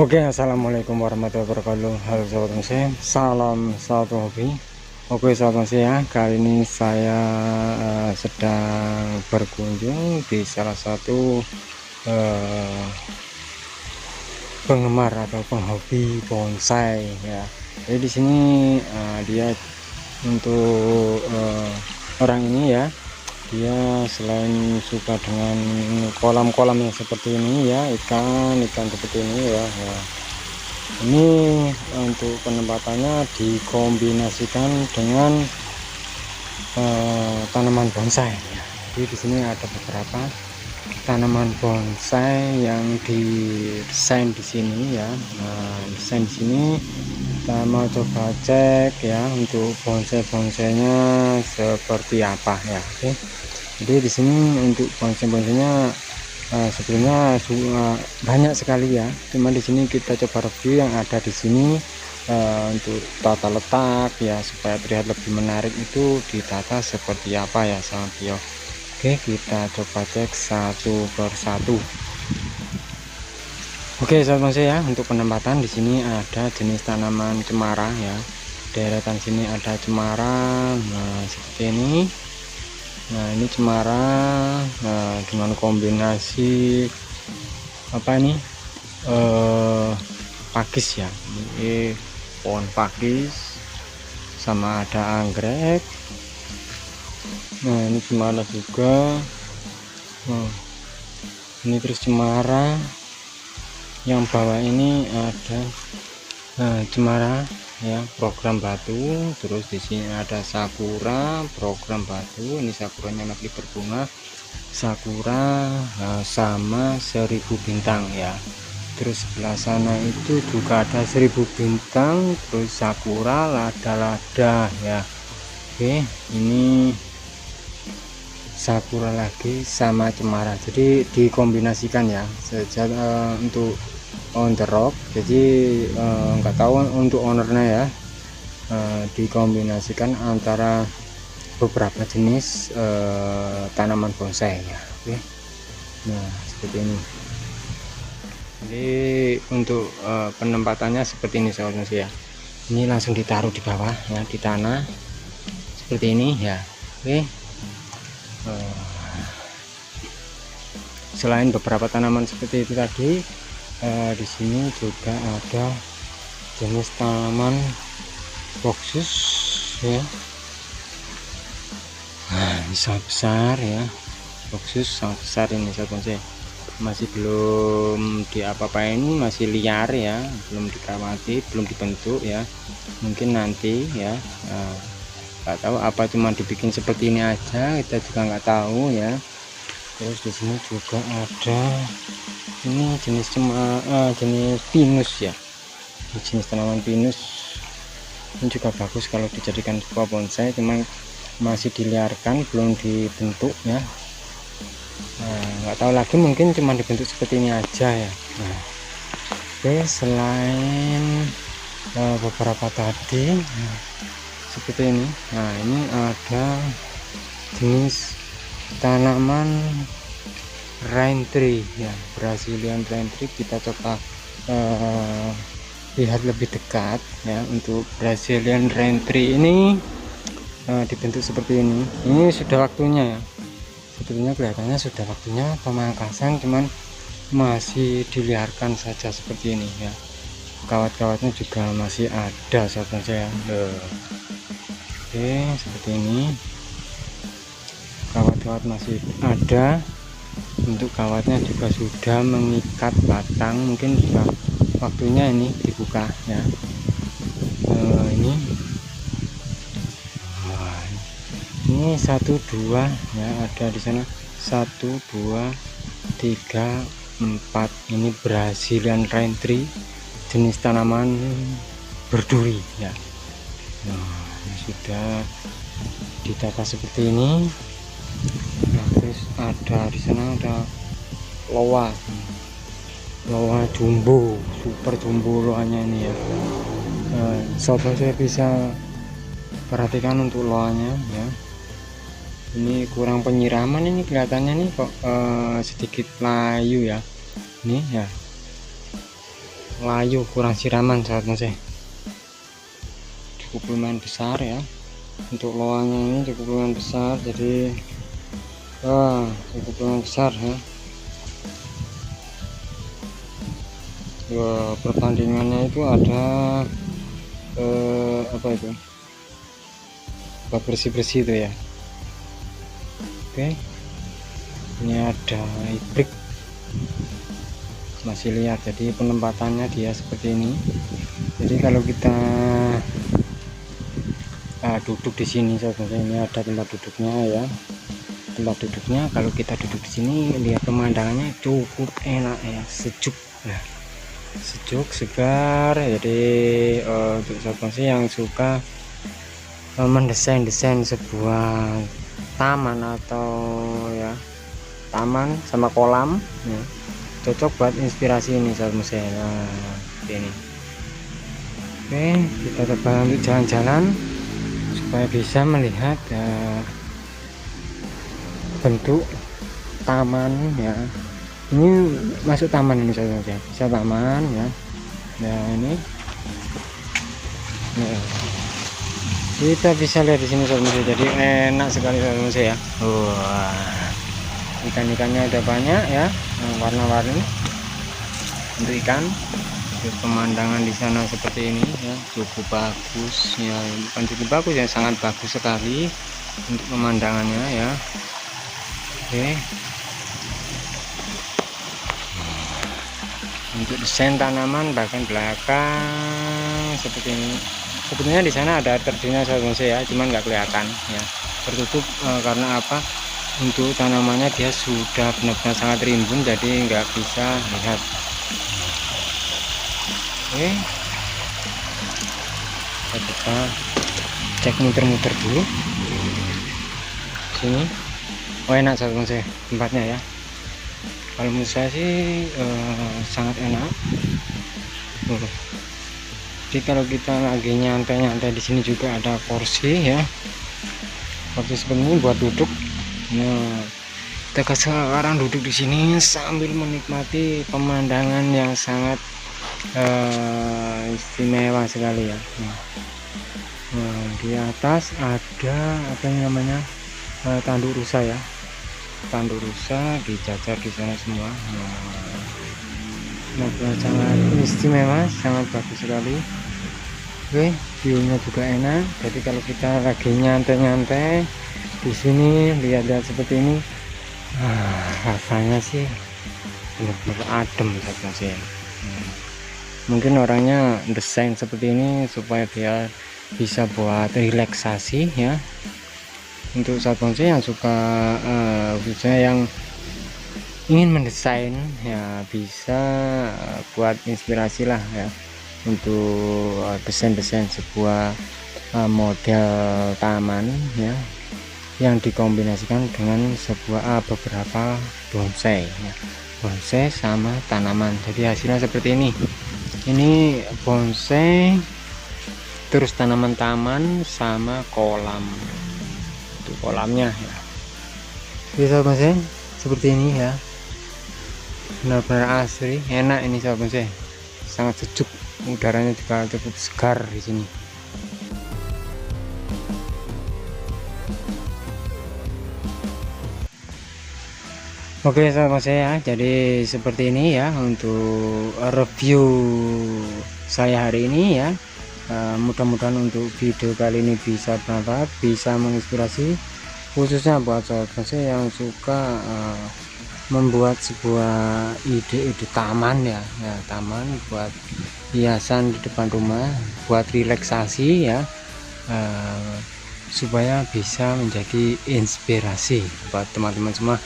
Oke assalamualaikum warahmatullahi wabarakatuh. Halo sahabat saya salam satu hobi. Oke sahabat saya kali ini saya uh, sedang berkunjung di salah satu uh, penggemar atau penghobi bonsai ya. Jadi di sini uh, dia untuk uh, orang ini ya dia selain suka dengan kolam-kolam yang seperti ini ya ikan ikan seperti ini ya, ya. ini untuk penempatannya dikombinasikan dengan uh, tanaman bonsai ya. jadi di sini ada beberapa tanaman bonsai yang didesain di sini ya. Nah desain di sini kita mau coba cek ya untuk bonsai bonsainya seperti apa ya. Oke. Jadi di sini untuk bonsai-bonsainya uh, sebetulnya uh, banyak sekali ya. Cuma di sini kita coba review yang ada di sini uh, untuk tata letak ya supaya terlihat lebih menarik itu ditata seperti apa ya sama oke kita coba cek satu persatu oke sahabat bonsai ya untuk penempatan di sini ada jenis tanaman cemara ya. Deretan sini ada cemara nah seperti ini. Nah ini cemara nah dengan kombinasi apa ini? Eh pakis ya. Ini pohon pakis sama ada anggrek nah ini cemara juga? Nah, ini terus cemara. Yang bawah ini ada nah, cemara ya program batu. Terus di sini ada sakura program batu. Ini sakuranya lagi berbunga sakura nah, sama seribu bintang ya. Terus sebelah sana itu juga ada seribu bintang. Terus sakura lada-lada ya. Oke ini sakura lagi sama cemara. Jadi dikombinasikan ya. Sejak uh, untuk on the rock jadi eh, nggak uh, tahu untuk ownernya ya. Uh, dikombinasikan antara beberapa jenis uh, tanaman bonsai ya oke. Okay. nah seperti ini. Jadi untuk uh, penempatannya seperti ini soalnya ya ini langsung ditaruh di bawah ya di tanah. Seperti ini ya oke. okay. Uh, selain beberapa tanaman seperti itu tadi eh, di sini juga ada jenis tanaman boxus ya. Nah ini sangat besar ya. Boxus sangat besar ini sahabat masih belum diapa-apain masih liar ya. Belum dikawati belum dibentuk ya. Mungkin nanti ya nah, nggak tahu apa cuma dibikin seperti ini aja kita juga nggak tahu ya. Terus di sini juga ada ini jenis cuma uh, jenis pinus ya. Ini jenis tanaman pinus. Ini juga bagus kalau dijadikan sebuah bonsai cuma masih diliarkan belum dibentuk ya. Nah, nggak tahu lagi mungkin cuma dibentuk seperti ini aja ya. Nah, oke selain uh, beberapa tadi nah, seperti ini. Nah ini ada jenis tanaman rain tree ya Brazilian rain tree. Kita coba uh, lihat lebih dekat ya untuk Brazilian rain tree ini uh, dibentuk seperti ini. Ini sudah waktunya ya. Sebetulnya kelihatannya sudah waktunya pemangkasan cuman masih diliarkan saja seperti ini ya kawat-kawatnya juga masih ada sahabat saya oke seperti ini. Kawat-kawat masih ada. Untuk kawatnya juga sudah mengikat batang. Mungkin sudah waktunya ini dibuka ya. Uh, ini. Ini satu dua ya ada di sana. Satu dua tiga empat. Ini Brazilian rain tree jenis tanaman berduri ya. Nah sudah ditata seperti ini. Ada di sana ada loa. Loa jumbo super jumbo loanya ini ya. Nah, saya bisa perhatikan untuk loanya ya. Ini kurang penyiraman ini kelihatannya nih kok uh, sedikit layu ya. Ini ya layu kurang siraman saat masih cukup lumayan besar ya. Untuk loangnya ini cukup lumayan besar jadi wah cukup lumayan besar ya. Wah, pertandingannya itu ada eh, apa itu? Bersih-bersih itu ya. Oke. Ini ada ibrik masih lihat. Jadi penempatannya dia seperti ini. Jadi kalau kita uh, duduk di sini sebenarnya ini ada tempat duduknya ya. Tempat duduknya kalau kita duduk di sini lihat pemandangannya cukup enak ya sejuk. Nah sejuk segar. Jadi uh, untuk sobat yang suka uh, mendesain-desain sebuah taman atau ya taman sama kolam ya, cocok buat inspirasi ini sobat mesin nah ini. Oke kita coba untuk jalan-jalan supaya bisa melihat uh, bentuk taman ya. Ini masuk taman ini saja ya bisa taman ya. Nah ini. Nah, kita bisa lihat di sini saudara jadi enak sekali saudara ya. Wah ikan-ikannya ada banyak ya. Warna-warni. Untuk ikan. Terus pemandangan di sana seperti ini ya. Cukup bagus ya bukan cukup bagus ya. Sangat bagus sekali untuk pemandangannya ya. Oke. Untuk desain tanaman bahkan belakang seperti ini. Sebetulnya di sana ada terjunnya saya ya. Cuman nggak kelihatan ya. Tertutup e, karena apa untuk tanamannya dia sudah benar-benar sangat rimbun jadi nggak bisa lihat. Oke. Kita cek muter-muter dulu. Sini. Oh enak saya tempatnya ya. Kalau menurut saya sih uh, sangat enak. Uh. jadi kalau kita lagi nyantai-nyantai di sini juga ada kursi ya. Kursi seperti buat duduk nah kita sekarang duduk di sini sambil menikmati pemandangan yang sangat uh, istimewa sekali ya. Nah, nah di atas ada apa yang namanya uh, tanduk rusa ya. Tanduk rusa dijajar di sana semua. Nah, sangat istimewa sangat bagus sekali. Oke viewnya juga enak. Jadi kalau kita lagi nyantai-nyantai di sini lihat-lihat seperti ini. Ah, rasanya sih benar-benar adem saja sih. Hmm. mungkin orangnya desain seperti ini supaya dia bisa buat relaksasi ya. Untuk saat bonsai yang suka uh, yang ingin mendesain ya bisa uh, buat inspirasi lah ya. Untuk uh, desain-desain sebuah model taman ya yang dikombinasikan dengan sebuah uh, beberapa bonsai ya. bonsai sama tanaman. Jadi hasilnya seperti ini. Ini bonsai terus tanaman taman sama kolam. Untuk kolamnya ya. Bisa mas ya seperti ini ya. Benar-benar asri. Enak ini sahabat saya sangat sejuk. Udaranya juga cukup segar di sini Oke sahabat saya jadi seperti ini ya untuk review saya hari ini ya. Uh, mudah-mudahan untuk video kali ini bisa bermanfaat bisa menginspirasi khususnya buat sahabat saya yang suka uh, membuat sebuah ide-ide taman ya. Ya taman buat hiasan di depan rumah buat relaksasi ya. Uh, supaya bisa menjadi inspirasi buat teman-teman semua.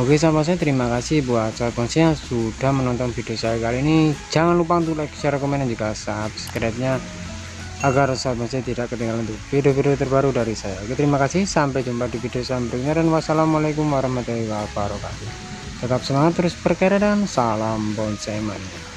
Oke sama saya terima kasih buat sahabat saya sudah menonton video saya kali ini. Jangan lupa untuk like share komen dan juga subscribe nya agar sahabat saya tidak ketinggalan untuk video-video terbaru dari saya. Oke terima kasih. Sampai jumpa di video selanjutnya dan wassalamualaikum warahmatullahi wabarakatuh. Tetap semangat terus berkarya dan salam bonsai mania